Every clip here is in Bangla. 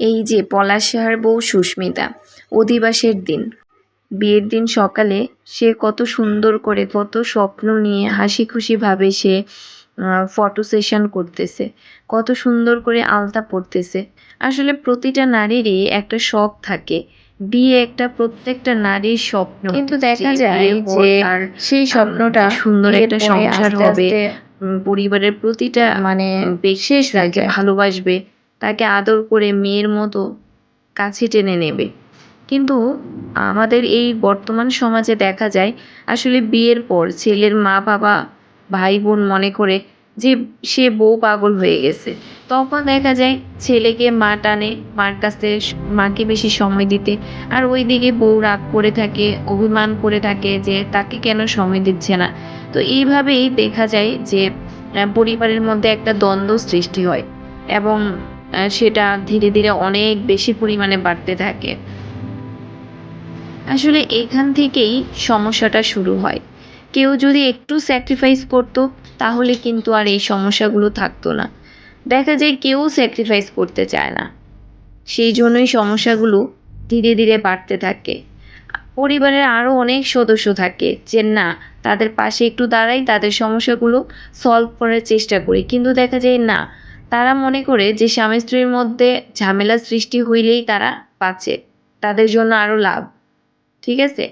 এই যে পলাশিহার বউ সুস্মিতা অধিবাসের দিন। বিয়ের দিন সকালে সে কত সুন্দর করে কত স্বপ্ন নিয়ে হাসি খুশিভাবে সে ফটো সেশন করতেছে। কত সুন্দর করে আলতা পরতেছে। আসলে প্রতিটা নারীরই একটা শখ থাকে। বিয়ে একটা প্রত্যেকটা নারীর স্বপ্ন। কিন্তু দেখা যায় যে সেই স্বপ্নটা সুন্দর একটা সংসার হবে। পরিবারের প্রতিটা মানে বিশেষ তাকে ভালোবাসবে। তাকে আদর করে মেয়ের মতো কাছে টেনে নেবে। কিন্তু আমাদের এই বর্তমান সমাজে দেখা যায়, আসলে বিয়ের পর ছেলের মা বাবা ভাই বোন মনে করে যে সে বউ পাগল হয়ে গেছে। তখন দেখা যায় ছেলেকে মা টানে, মার কাছ মাকে বেশি সময় দিতে। আর ওই দিকে বউ রাগ করে থাকে, অভিমান করে থাকে যে তাকে কেন সময় দিচ্ছে না। তো এইভাবেই দেখা যায় যে পরিবারের মধ্যে একটা দ্বন্দ্ব সৃষ্টি হয়। এবং সেটা ধীরে ধীরে অনেক বেশি পরিমাণে বাড়তে থাকে। আসলে এখান থেকেই সমস্যাটা শুরু হয়। কেউ যদি একটু স্যাক্রিফাইস করতো, তাহলে কিন্তু আর এই সমস্যাগুলো থাকতো না। দেখা যায় কেউ স্যাক্রিফাইস করতে চায় না। সেই জন্যই সমস্যাগুলো ধীরে ধীরে বাড়তে থাকে। পরিবারের আরও অনেক সদস্য থাকে যে, না, তাদের পাশে একটু দাঁড়াই, তাদের সমস্যাগুলো সলভ করার চেষ্টা করি। কিন্তু দেখা যায়, না তারা মনে করে যে স্বামী স্ত্রীর মধ্যে ঝামেলা সৃষ্টি হইলেই তারা বাঁচে। তাদের জন্য আরও লাভ। ঠিক আছে?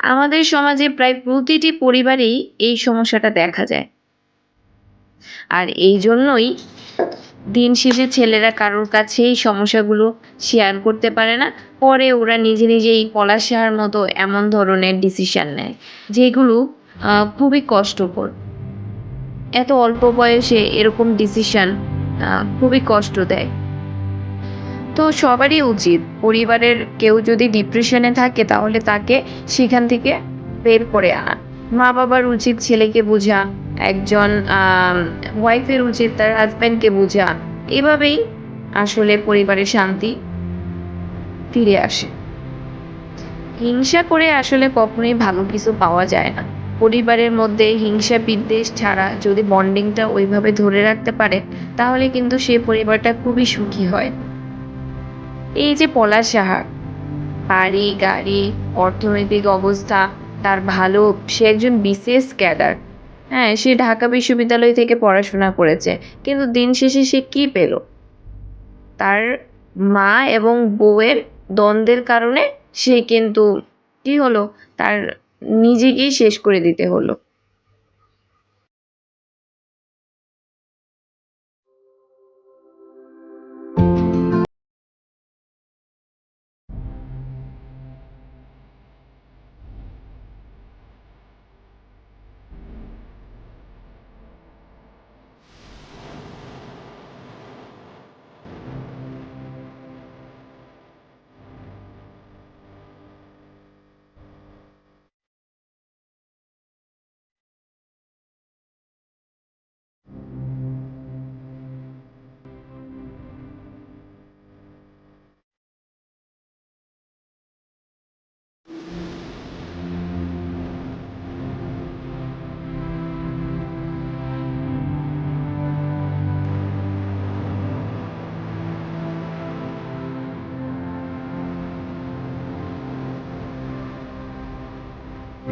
আমাদের সমাজে প্রায় প্রতিটি পরিবারেই এই সমস্যাটা দেখা যায়। আর এই জন্যই দিন শেষে ছেলেরা কারোর কাছে এই সমস্যাগুলো শেয়ার করতে পারে না। পরে ওরা নিজে নিজেই পলাশার মতো এমন ধরনের ডিসিশন নেয়, যেগুলো খুবই কষ্টকর। এত অল্প বয়সে এরকম ডিসিশন খুবই কষ্ট দেয়। তো সবারই উচিত, পরিবারের কেউ যদি ডিপ্রেশনে থাকে তাহলে তাকে সেখান থেকে বের করে আনা। মা বাবার উচিত ছেলেকে বোঝা, একজন ওয়াইফের উচিত তার হাজব্যান্ডকে বোঝা। এভাবেই আসলে পরিবারের শান্তি ফিরে আসে। হিংসা করে আসলে কখনোই ভালো কিছু পাওয়া যায় না। পরিবারের মধ্যে হিংসা বিদ্বেষ ছাড়া যদি বন্ডিংটা ওইভাবে ধরে রাখতে পারে, তাহলে কিন্তু সে পরিবারটা খুবই সুখী হয়। এই যে পলাশ সাহা, বাড়ি, গাড়ি, অর্থনৈতিক অবস্থা, তার ভালো, সে একজন বিশেষ ক্যাডার। হ্যাঁ সে ঢাকা বিশ্ববিদ্যালয় থেকে পড়াশোনা করেছে, কিন্তু দিন শেষে সে কি পেল? তার মা এবং বউয়ের দ্বন্দ্বের কারণে সে কিন্তু কি হলো? তার নিজেকেই শেষ করে দিতে হলো।